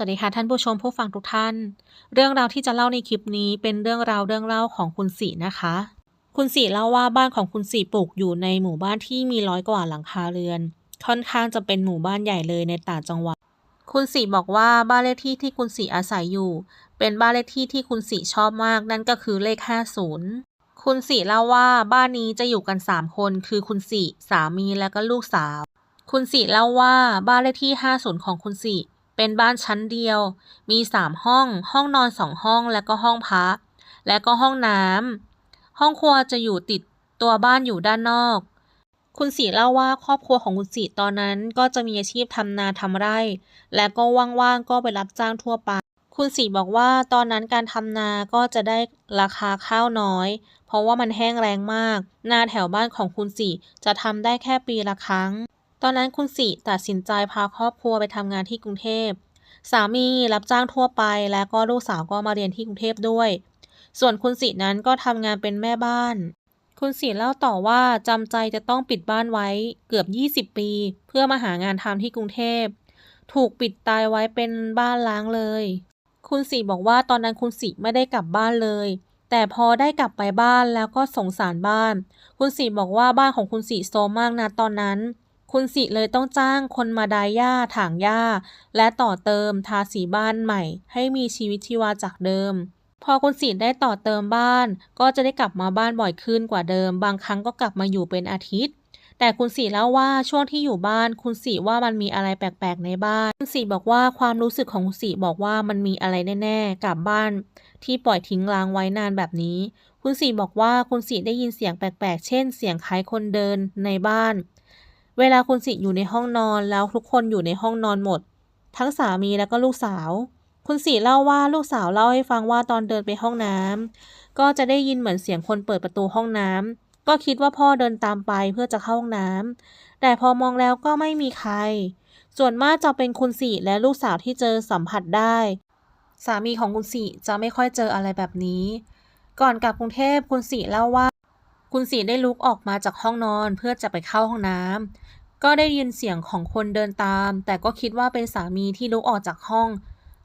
สวัสดีค่ะท่านผู้ชมผู้ฟังทุกท่าน เรื่องราวที่จะเล่าในคลิปนี้เป็นเรื่องราวเรื่องเล่าของคุณสีนะคะ คุณสีเล่าว่าบ้านของคุณสีปลูกอยู่ในหมู่บ้านที่มีร้อยกว่าหลังคาเรือน ค่อนข้างจะเป็นหมู่บ้านใหญ่เลยในต่างจังหวัด คุณสีบอกว่าบ้านเลขที่ที่คุณสีอาศัยอยู่ เป็นบ้านเลขที่ที่คุณสีชอบมากนั่นก็คือเลข 50 คุณสีเล่าว่าบ้านนี้จะอยู่กัน 3 คน คือคุณสีสามีและก็ลูกสาว คุณสีเล่าว่าบ้านเลขที่ 50 ของคุณสี เป็นบ้านชั้นเดียว มี3ห้อง ห้องนอน2ห้อง และก็ห้องพัก และก็ห้องน้ำ ห้องครัวจะอยู่ติดตัวบ้านอยู่ด้านนอก คุณสีเล่าว่าครอบครัวของคุณสีตอนนั้นก็จะมีอาชีพทำนาทำไร่ และก็ว่างๆก็ไปรับจ้างทั่วไป คุณสีบอกว่าตอนนั้นการทำนาก็จะได้ราคาข้าวน้อย เพราะว่ามันแห้งแรงมาก นาแถวบ้านของคุณสีจะทำได้แค่ปีละครั้ง ตอนนั้นคุณสีตัดสินใจพาครอบครัวไปทำงานที่กรุงเทพ สามีรับจ้างทั่วไป และก็ลูกสาวก็มาเรียนที่กรุงเทพด้วย ส่วนคุณสีนั้นก็ทำงานเป็นแม่บ้าน คุณสีเล่าต่อว่าจำใจจะต้องปิดบ้านไว้เกือบ 20 ปี เพื่อมาหางานทำที่กรุงเทพ ถูกปิดตายไว้เป็นบ้านล้างเลย คุณสีบอกว่าตอนนั้นคุณสีไม่ได้กลับบ้านเลยแต่พอได้กลับไปบ้านแล้วก็สงสารบ้าน คุณสีบอกว่าบ้านของคุณสีโซมากนะตอนนั้น คุณสีเลยต้องจ้างคนมาดายหญ้าถางหญ้า และต่อเติมทาสีบ้านใหม่ ให้มีชีวิตชีวาจากเดิม พอคุณสีได้ต่อเติมบ้าน ก็จะได้กลับมาบ้านบ่อยขึ้นกว่าเดิม บางครั้งก็กลับมาอยู่เป็นอาทิตย์ แต่คุณสีเล่าว่าช่วงที่อยู่บ้านคุณสีว่ามันมีอะไรแปลกๆในบ้าน คุณสีบอกว่าความรู้สึกของคุณสีบอกว่ามันมีอะไรแน่ๆกับบ้าน ที่ปล่อยทิ้งร้างไว้นานแบบนี้ คุณสีบอกว่าคุณสีได้ยินเสียงแปลกๆ เช่น เสียงคล้ายคนเดินในบ้าน เวลาคุณสีอยู่ในห้องนอนแล้วทุกคนอยู่ในห้องนอนหมด ทั้งสามีและก็ลูกสาว คุณสีเล่าว่าลูกสาวเล่าให้ฟังว่าตอนเดินไปห้องน้ำก็จะได้ยินเหมือนเสียงคนเปิดประตูห้องน้ำก็คิดว่าพ่อเดินตามไปเพื่อจะเข้าห้องน้ำแต่พอมองแล้วก็ไม่มีใคร ส่วนมากจะเป็นคุณสีและลูกสาวที่เจอสัมผัสได้ สามีของคุณสีจะไม่ค่อยเจออะไรแบบนี้ก่อนกลับกรุงเทพคุณสีเล่าว่า คุณสีได้ลุกออกมาจากห้องนอนเพื่อจะไปเข้าห้องน้ำก็ได้ยินเสียงของคนเดินตาม แต่ก็คิดว่าเป็นสามีที่ลุกออกจากห้อง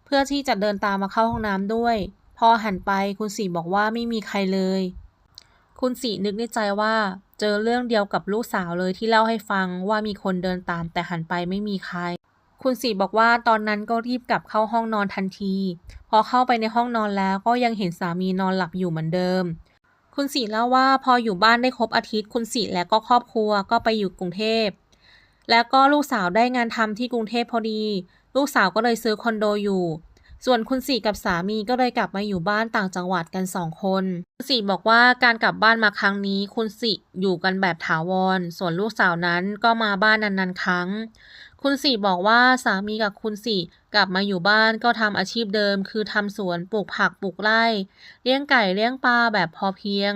เพื่อที่จะเดินตามมาเข้าห้องน้ำด้วย พอหันไปคุณสีบอกว่าไม่มีใครเลย คุณสีนึกในใจว่าเจอเรื่องเดียวกับลูกสาวเลยที่เล่าให้ฟังว่ามีคนเดินตาม แต่หันไปไม่มีใคร คุณสีบอกว่าตอนนั้นก็รีบกลับเข้าห้องนอนทันที พอเข้าไปในห้องนอนแล้วก็ยังเห็นสามีนอนหลับอยู่เหมือนเดิม คุณสีเล่าว่าพออยู่บ้านได้ครบอาทิตย์ คุณสีและก็ครอบครัวก็ไปอยู่กรุงเทพ แล้วก็ลูกสาวได้งานทำที่กรุงเทพพอดี ลูกสาวก็เลยซื้อคอนโดอยู่ ส่วนคุณสีกับสามีก็เลยกลับมาอยู่บ้านต่างจังหวัดกันสองคนคุณสีบอกว่าการกลับบ้านมาครั้งนี้ คุณสีอยู่กันแบบถาวร ส่วนลูกสาวนั้นก็มาบ้านนานๆครั้ง คุณสี่บอกว่าสามีกับคุณสี่กลับมาอยู่บ้านก็ทำอาชีพเดิม คือทำสวนปลูกผักปลูกไร่เลี้ยงไก่เลี้ยงปลาแบบพอเพียง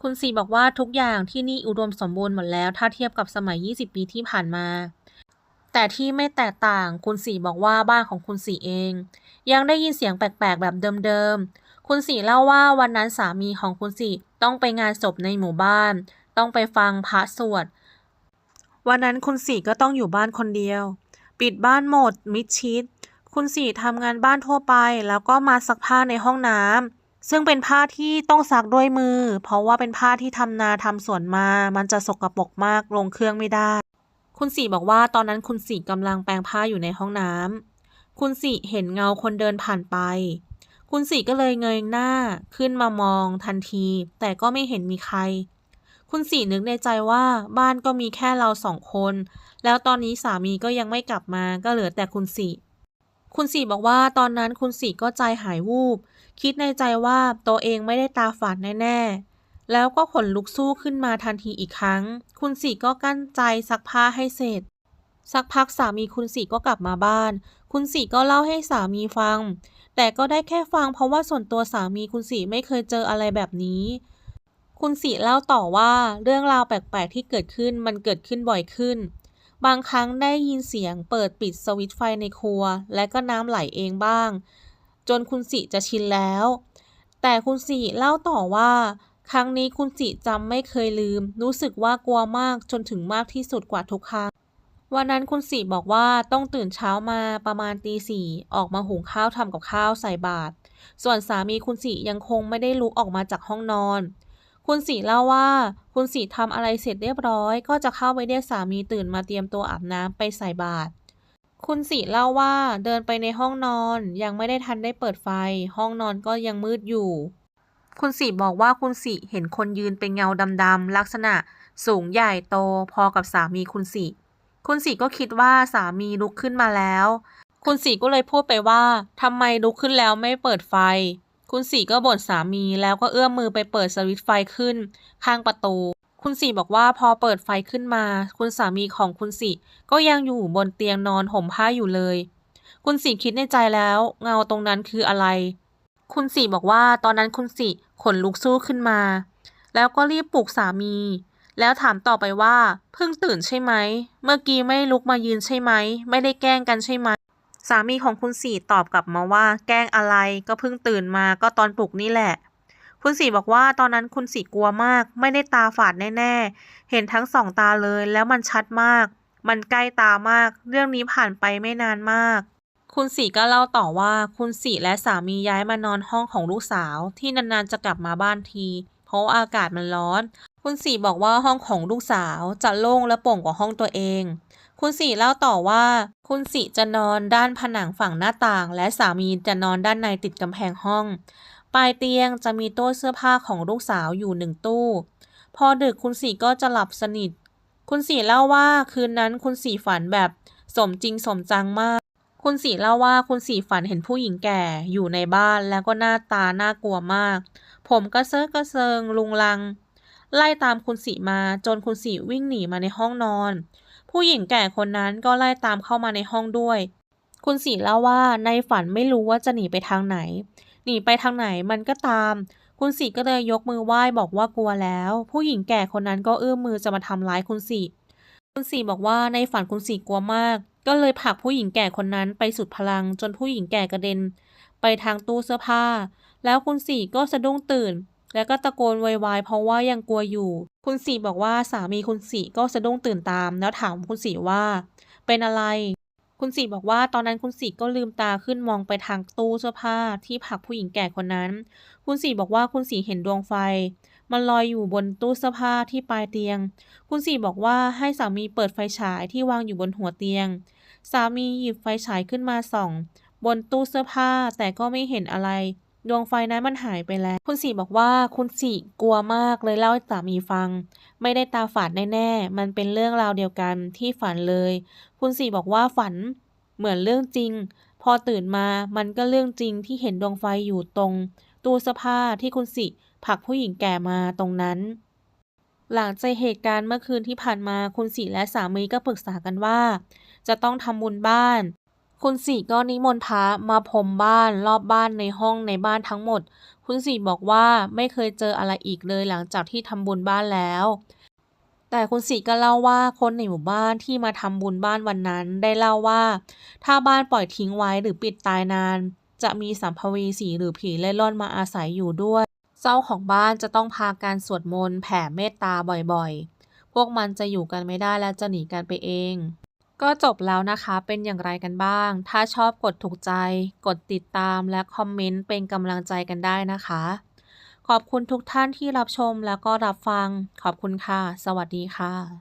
คุณสี่บอกว่าทุกอย่างที่นี่อุดมสมบูรณ์หมดแล้วถ้าเทียบกับสมัย 20 ปีที่ผ่านมา แต่ที่ไม่แตกต่างคุณสี่บอกว่าบ้านของคุณสี่เอง ยังได้ยินเสียงแปลกๆ แบบเดิมๆคุณสี่เล่าว่าวันนั้นสามีของคุณสี่ต้องไปงานศพในหมู่บ้าน ต้องไปฟังพระสวด วันนั้นคุณสี่ก็ต้องอยู่บ้านคนเดียว ปิดบ้านหมด มิดชิด คุณสี่ทำงานบ้านทั่วไป แล้วก็มาซักผ้าในห้องน้ำซึ่งเป็นผ้าที่ต้องซักด้วยมือ เพราะว่าเป็นผ้าที่ทำนาทำสวนมา มันจะสกปรกมากลงเครื่องไม่ได้ คุณสี่บอกว่าตอนนั้นคุณสี่กำลังแปรงผ้าอยู่ในห้องน้ำคุณสี่เห็นเงาคนเดินผ่านไป คุณสี่ก็เลยเงยหน้าขึ้นมามองทันที แต่ก็ไม่เห็นมีใคร คุณสีนึกในใจว่าบ้านก็มีแค่เราสองคน แล้วตอนนี้สามีก็ยังไม่กลับมาก็เหลือแต่คุณสีคุณสีบอกว่าตอนนั้นคุณสีก็ใจหายวูบ คิดในใจว่าตัวเองไม่ได้ตาฝาดแน่ๆ แล้วก็ขนลุกสู้ขึ้นมาทันทีอีกครั้ง คุณสีก็กั้นใจซักผ้าให้เสร็จ สักพักสามีคุณสีก็กลับมาบ้าน คุณสีก็เล่าให้สามีฟัง แต่ก็ได้แค่ฟังเพราะว่าส่วนตัวสามีคุณสีไม่เคยเจออะไรแบบนี้ คุณสีเล่าต่อว่าเรื่องราวแปลกๆที่เกิดขึ้นมันเกิดขึ้นบ่อยขึ้น บางครั้งได้ยินเสียงเปิดปิดสวิตช์ไฟในครัว และก็น้ำไหลเองบ้าง จนคุณสีจะชินแล้ว แต่คุณสีเล่าต่อว่า ครั้งนี้คุณสีจำไม่เคยลืม รู้สึกว่ากลัวมากจนถึงมากที่สุดกว่าทุกครั้งวันนั้นคุณสีบอกว่าต้องตื่นเช้ามาประมาณตีสี่ออกมาหุงข้าวทำกับข้าวใส่บาตรส่วนสามีคุณสียังคงไม่ได้ลุกออกมาจากห้องนอน คุณสีเล่าว่า คุณสีทำอะไรเสร็จเรียบร้อย ก็จะเข้าไปเรียกสามีตื่นมาเตรียมตัวอาบน้ำไปใส่บาตรคุณสีเล่าว่าเดินไปในห้องนอน ยังไม่ได้ทันได้เปิดไฟ ห้องนอนก็ยังมืดอยู่ คุณสีบอกว่าคุณสีเห็นคนยืนเป็นเงาดำๆลักษณะสูงใหญ่โตพอกับสามีคุณสีคุณสีก็คิดว่าสามีลุกขึ้นมาแล้ว คุณสีก็เลยพูดไปว่าทำไมลุกขึ้นแล้วไม่เปิดไฟ คุณสีก็บ่นสามีแล้วก็เอื้อมมือไปเปิดสวิตช์ไฟขึ้น ข้างประตู คุณสีบอกว่าพอเปิดไฟขึ้นมา คุณสามีของคุณสีก็ยังอยู่บนเตียงนอนห่มผ้าอยู่เลย คุณสีคิดในใจแล้ว เงาตรงนั้นคืออะไร คุณสีบอกว่าตอนนั้นคุณสีขนลุกสู้ขึ้นมา แล้วก็รีบปลุกสามี แล้วถามต่อไปว่า เพิ่งตื่นใช่ไหม เมื่อกี้ไม่ลุกมายืนใช่ไหม ไม่ได้แกล้งกันใช่ไหม สามีของคุณสี่ตอบกลับมาว่า แกล้งอะไรก็เพิ่งตื่นมาก็ตอนปลุกนี่แหละ คุณสี่บอกว่าตอนนั้นคุณสี่กลัวมาก ไม่ได้ตาฝาดแน่ๆ เห็นทั้งสองตาเลยแล้วมันชัดมาก มันใกล้ตามาก เรื่องนี้ผ่านไปไม่นานมาก คุณสี่ก็เล่าต่อว่าคุณสี่และสามีย้ายมานอนห้องของลูกสาว ที่นานๆจะกลับมาบ้านที เพราะว่าอากาศมันร้อน คุณสี่บอกว่าห้องของลูกสาวจะโล่งและโปร่งกว่าห้องตัวเอง คุณสีเล่าต่อว่า คุณสีจะนอนด้านผนังฝั่งหน้าต่าง และสามีจะนอนด้านในติดกำแพงห้อง ปลายเตียงจะมีตู้เสื้อผ้าของลูกสาวอยู่หนึ่งตู้ พอดึกคุณสีก็จะหลับสนิท คุณสีเล่าว่าคืนนั้นคุณสีฝันแบบสมจริงสมจังมาก คุณสีเล่าว่าคุณสีฝันเห็นผู้หญิงแก่อยู่ในบ้านแล้วก็หน้าตาน่ากลัวมาก ผมกระเซาะกระเซิงลุงลัง ไล่ตามคุณสีมาจนคุณสีวิ่งหนีมาในห้องนอน ผู้หญิงแก่คนนั้นก็ไล่ตามเข้ามาในห้องด้วย คุณสีเล่าว่าในฝันไม่รู้ว่าจะหนีไปทางไหน หนีไปทางไหนมันก็ตาม คุณสีก็เลยยกมือไหว้บอกว่ากลัวแล้ว ผู้หญิงแก่คนนั้นก็เอื้อมมือจะมาทำร้ายคุณสีคุณสีบอกว่าในฝันคุณสีกลัวมาก ก็เลยผลักผู้หญิงแก่คนนั้นไปสุดพลังจนผู้หญิงแก่กระเด็น ไปทางตู้เสื้อผ้า แล้วคุณสีก็สะดุ้งตื่น แล้วก็ตะโกนโวยวายเพราะว่ายังกลัวอยู่ คุณสีบอกว่าสามีคุณสีก็สะดุ้งตื่นตาม แล้วถามคุณสีว่า เป็นอะไร คุณสีบอกว่าตอนนั้นคุณสีก็ลืมตาขึ้นมองไปทางตู้เสื้อผ้าที่ผักผู้หญิงแก่คนนั้น คุณสีบอกว่าคุณสีเห็นดวงไฟ มันลอยอยู่บนตู้เสื้อผ้าที่ปลายเตียง คุณสีบอกว่าให้สามีเปิดไฟฉายที่วางอยู่บนหัวเตียง สามีหยิบไฟฉายขึ้นมาส่อง บนตู้เสื้อผ้าแต่ก็ไม่เห็นอะไร ดวงไฟนั้นมันหายไปแล้ว คุณสีบอกว่าคุณสีกลัวมากเลยเล่าให้สามีฟัง ไม่ได้ตาฝาดแน่ๆ มันเป็นเรื่องราวเดียวกันที่ฝันเลย คุณสีบอกว่าฝันเหมือนเรื่องจริง พอตื่นมามันก็เรื่องจริงที่เห็นดวงไฟอยู่ตรง ตู้เสื้อผ้าที่คุณสิผักผู้หญิงแก่มาตรงนั้น หลังจากเหตุการณ์เมื่อคืนที่ผ่านมาคุณสีและสามีก็ปรึกษากันว่า จะต้องทำบุญบ้าน คุณสีก็นิมนต์พระมาพรมบ้านรอบบ้านในห้องในบ้านทั้งหมด คุณสีบอกว่าไม่เคยเจออะไรอีกเลยหลังจากที่ทำบุญบ้านแล้ว แต่คุณสีก็เล่าว่าคนในหมู่บ้านที่มาทำบุญบ้านวันนั้นได้เล่าว่า ถ้าบ้านปล่อยทิ้งไว้หรือปิดตายนาน จะมีสัมภเวสีหรือผีเล่ร่อนมาอาศัยอยู่ด้วยเจ้าของบ้านจะต้องพาการสวดมนต์แผ่เมตตาบ่อยๆ พวกมันจะอยู่กันไม่ได้และจะหนีกันไปเอง ก็จบแล้วนะคะเป็นอย่างไรกันบ้าง ถ้าชอบกดถูกใจ กดติดตามและคอมเมนต์เป็นกำลังใจกันได้นะคะ ขอบคุณทุกท่านที่รับชมแล้วก็รับฟัง ขอบคุณค่ะ สวัสดีค่ะ